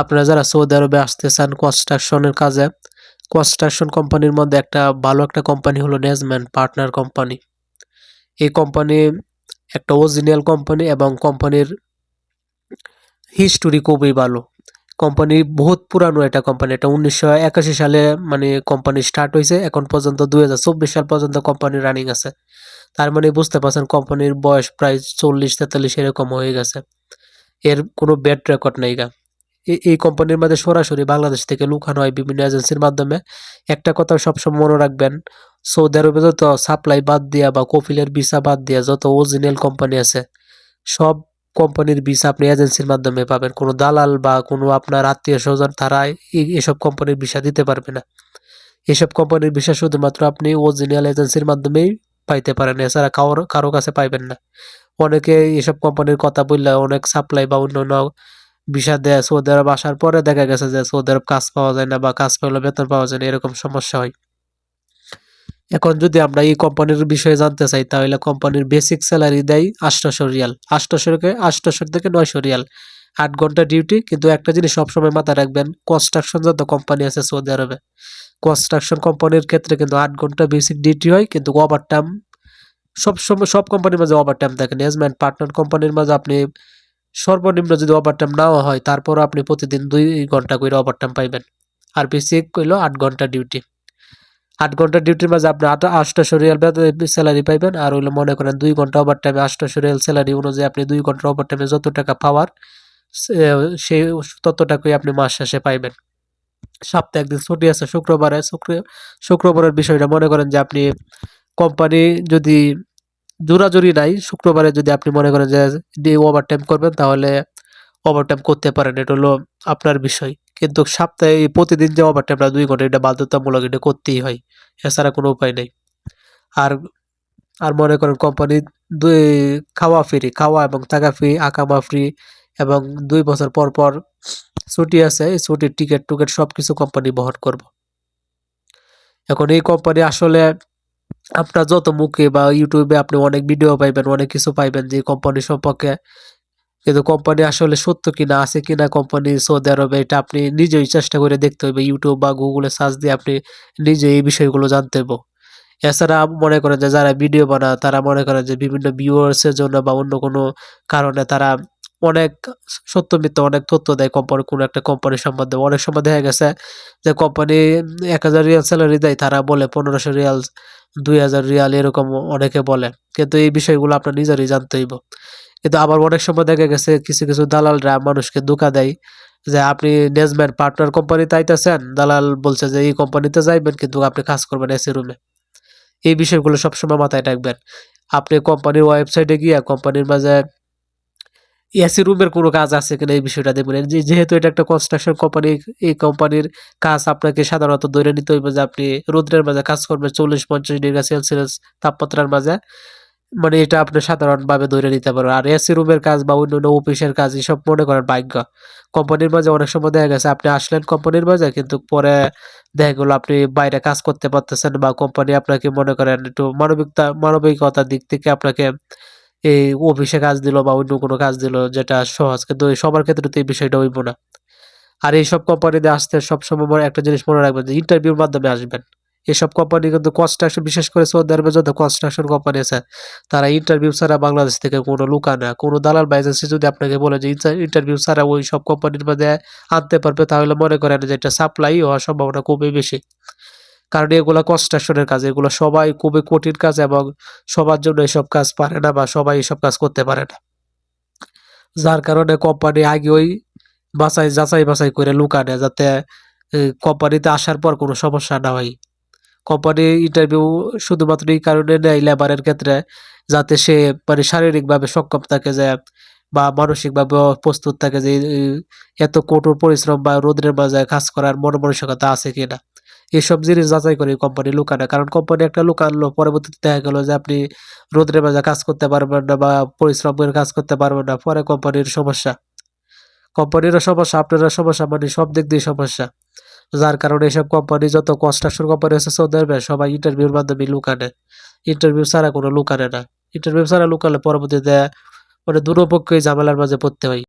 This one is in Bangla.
আপনারা যারা সৌদি আরবে আসতে চান কনস্ট্রাকশনের কাজে কনস্ট্রাকশন কোম্পানির মধ্যে একটা ভালো একটা কোম্পানি হলো নেজম্যান পার্টনার কোম্পানি এই কোম্পানি একটা অরিজিনাল কোম্পানি এবং কোম্পানির হিস্টোরি খুবই ভালো। কোম্পানি বহুত পুরানো একটা কোম্পানি এটা উনিশশো একাশি সালে মানে কোম্পানি স্টার্ট হয়েছে এখন পর্যন্ত দুই হাজার চব্বিশ সাল পর্যন্ত কোম্পানি রানিং আছে। তার মানে বুঝতে পারছেন কোম্পানির বয়স প্রায় চল্লিশ তেতাল্লিশ এরকম হয়ে গেছে। এর কোনো ব্যাড রেকর্ড নেই গা। এই কোম্পানির মধ্যে সরাসরি বাংলাদেশ থেকে লুকানো হয় বিভিন্ন এজেন্সির মাধ্যমে। একটা কথা সবসময় মনে রাখবেন সৌদি আরবে যত সাপ্লাই বাদ দিয়া বা কফিলের ভিসা বাদ দিয়া যত অরিজিনাল কোম্পানি আছে, সব কোম্পানির ভিসা আপনি এজেন্সির মাধ্যমে পাবেন। কোনো দালাল বা কোনো আপনার আত্মীয় স্বজন তারা এসব কোম্পানির ভিসা দিতে পারবে না। এসব কোম্পানির ভিসা শুধুমাত্র আপনি অরিজিনাল এজেন্সির মাধ্যমেই পাইতে পারেন, এছাড়া কারও কারও কাছে পাইবেন না। অনেকে এসব কোম্পানির কথা বললে অনেক সাপ্লাই বা অন্য অন্য ভিসা দেয় সৌদি আরব আসার পরে দেখা গেছে যে সৌদি আরব কাজ পাওয়া যায় না বা কাজ পেলে বেতন পাওয়া যায় না, এরকম সমস্যা হয়। এখন যদি আমরা এই কোম্পানির বিষয়ে জানতে চাই, তাহলে কোম্পানির বেসিক স্যালারি দেয় আটশোশো রিয়াল। আটশোশো থেকে আটশোশো থেকে নয়শো রিয়াল। আট ঘণ্টা ডিউটি কিন্তু একটা জিনিস সবসময় মাথায় রাখবেন কনস্ট্রাকশন যত কোম্পানি আছে সৌদি আরবে কনস্ট্রাকশন কোম্পানির ক্ষেত্রে কিন্তু আট ঘণ্টা বেসিক ডিউটি হয়, কিন্তু ওভার টাইম সব সব কোম্পানির মাঝে ওভার টাইম থাকে নেজমেন্ট পার্টনার কোম্পানির মাঝে আপনি সর্বনিম্ন যদি ওভার টাইম হয় তারপর আপনি প্রতিদিন দুই ঘণ্টা করে ওভার টাইম পাইবেন। আর বেসিক হইল আট ঘণ্টা ডিউটি আট ঘণ্টা ডিউটির মাঝে আপনি আট, আটশো রিয়াল স্যালারি পাইবেন, আর হইল মনে করেন দুই ঘণ্টা ওভার টাইমে আটশো স্যালারি অনুযায়ী আপনি দুই ঘণ্টা ওভার টাইমে যত টাকা পাওয়ার সেই তত টাকাই আপনি মাস শেষে পাইবেন। সপ্তাহে একদিন ছুটি আছে, শুক্রবারে, শুক্র, শুক্রবারের বিষয়টা মনে করেন যে আপনি কোম্পানি যদি জোরাজুরি নাই। শুক্রবারে যদি আপনি মনে করেন যে ওভার টাইম করবেন, তাহলে ওভার টাইম করতে পারেন। এটা হলো আপনার বিষয়। কিন্তু সপ্তাহে প্রতিদিন যে ওভার টাইমটা দুই ঘণ্টা, এটা বাধ্যতামূলক এটা করতেই হয়। এছাড়া কোনো উপায় নেই। আর আর মনে করেন কোম্পানি দুই খাওয়া ফ্রি খাওয়া এবং থাকা ফ্রি আকামা ফ্রি এবং দুই বছর পর পর ছুটি আছে, এই ছুটির টিকিট টুকেট সব কিছু কোম্পানি বহন করব। এখন এই কোম্পানি আসলে আপনার যত মুখে বা ইউটিউবে আপনি অনেক ভিডিও পাইবেন, অনেক কিছু পাইবেন যে কোম্পানি সম্পর্কে। কিন্তু কোম্পানি আসলে সত্য কিনা, আছে কিনা কোম্পানি সৌদি আরবে, এটা আপনি নিজেই চেষ্টা করে দেখতে হবে ইউটিউব বা গুগলে সার্চ দিয়ে আপনি নিজে এই বিষয়গুলো জানতে হবে এছাড়া মনে করেন যে যারা ভিডিও বানায়, তারা মনে করেন যে বিভিন্ন ভিউয়ার্সের জন্য বা অন্য কোনো কারণে তারা অনেক সত্য মিথ্যা অনেক তথ্য দেয় কোম্পানি কোনো একটা কোম্পানি সম্বন্ধে। অনেক সময় দেখা গেছে যে কোম্পানি এক হাজার রিয়াল স্যালারি দেয়, তারা বলে পনেরোশো রিয়াল দুই হাজার রিয়াল এরকম অনেকে বলে। কিন্তু এই বিষয়গুলো আপনার নিজেরই জানতে হইব। কিন্তু আবার অনেক সময় দেখা গেছে কিছু কিছু দালালরা মানুষকে ধোকা দেয় যে আপনি নেজম্যান পার্টনার কোম্পানিতে আইতেছেন, দালাল বলছে যে এই কোম্পানিতে যাইবেন, কিন্তু আপনি কাজ করবেন এসি রুমে এই বিষয়গুলো সবসময় মাথায় রাখবেন। আপনি কোম্পানির ওয়েবসাইটে গিয়ে কোম্পানির মাঝে এসি রুমের কোনো কাজ আছে কিনা এই বিষয়টা দেখবেন যে- যেহেতু এটা একটা কনস্ট্রাকশন কোম্পানি এই কোম্পানির কাজ আপনাকে সাধারণত ধরে নিতে হইবে যে আপনি রোদ্রের মাঝে কাজ করবেন চল্লিশ পঞ্চাশ ডিগ্রি সেলসিয়াস তাপমাত্রার মাঝে। মানে এটা আপনি সাধারণভাবে ধরে নিতে পারবেন। আর এসি রুমের কাজ বা অন্য অন্য অফিসের কাজ এসব মনে করেন ভাগ্য। কোম্পানির মাঝে অনেক সময় দেখা গেছে আপনি আসলেন কোম্পানির মাঝে, কিন্তু পরে দেখা গেলো আপনি বাইরে কাজ করতে পারতেছেন বা কোম্পানি আপনাকে মনে করেন একটু মানবিকতা মানবিকতার দিক থেকে আপনাকে এই অফিসে কাজ দিল বা অন্য কোনো কাজ দিল যেটা সহজ, কিন্তু সবার ক্ষেত্রে তো এই বিষয়টা হইব না। আর এইসব কোম্পানিতে আসতে সবসময় মনে একটা জিনিস মনে রাখবেন যে ইন্টারভিউর মাধ্যমে আসবেন। এসব কোম্পানি কিন্তু কনস্ট্রাকশন বিশেষ করে সৌদি আরবে যত কনস্ট্রাকশন কোম্পানি আছে, তারা ইন্টারভিউ ছাড়া বাংলাদেশ থেকে কোনো লুকা না। কোনো দালাল বা এজেন্সি যদি আপনাকে বলে যে ইন্টারভিউ ছাড়া ওই সব কোম্পানির মধ্যে আনতে পারবে, তাহলে মনে করেন যে এটা সাপ্লাই হওয়ার সম্ভাবনা খুবই বেশি। কারণ এগুলো কনস্ট্রাকশনের কাজ, এগুলো সবাই খুবই কঠিন কাজ এবং সবার জন্য এসব কাজ পারে না বা সবাই এসব কাজ করতে পারে না। যার কারণে কোম্পানি আগে ওই বাছাই, যাচাই বাছাই করে লুকানে যাতে কোম্পানিতে আসার পর কোনো সমস্যা না হয়। কোম্পানি ইন্টারভিউ শুধুমাত্র এই কারণে নেয় লেবারের ক্ষেত্রে যাতে সে মানে শারীরিকভাবে সক্ষম থাকে যে, বা মানসিকভাবে প্রস্তুত থাকে যে এত কঠোর পরিশ্রম বা রোদ্রের মাঝে কাজ করার মন মানসিকতা আছে কিনা। এইসব জিনিস যাচাই করে কোম্পানি লুকানো। কারণ কোম্পানি একটা লুকানলো পরবর্তীতে দেখা গেলো যে আপনি রোদ্রের মাঝে কাজ করতে পারবেন না বা পরিশ্রম করে কাজ করতে পারবেন না, পরে কোম্পানির সমস্যা। কোম্পানিরও সমস্যা আপনারও সমস্যা মানে সব দিক দিয়ে সমস্যা। যার কারণে এসব কোম্পানি যত কনস্ট্রাকশন কোম্পানি আছে সৌদি আরবে সবাই ইন্টারভিউর মাধ্যমে লুকানে। ইন্টারভিউ ছাড়া কোনো লুকানে না। ইন্টারভিউ ছাড়া লুকালে পরবর্তীতে মানে দুটো ঝামেলার মাঝে পড়তে হয়।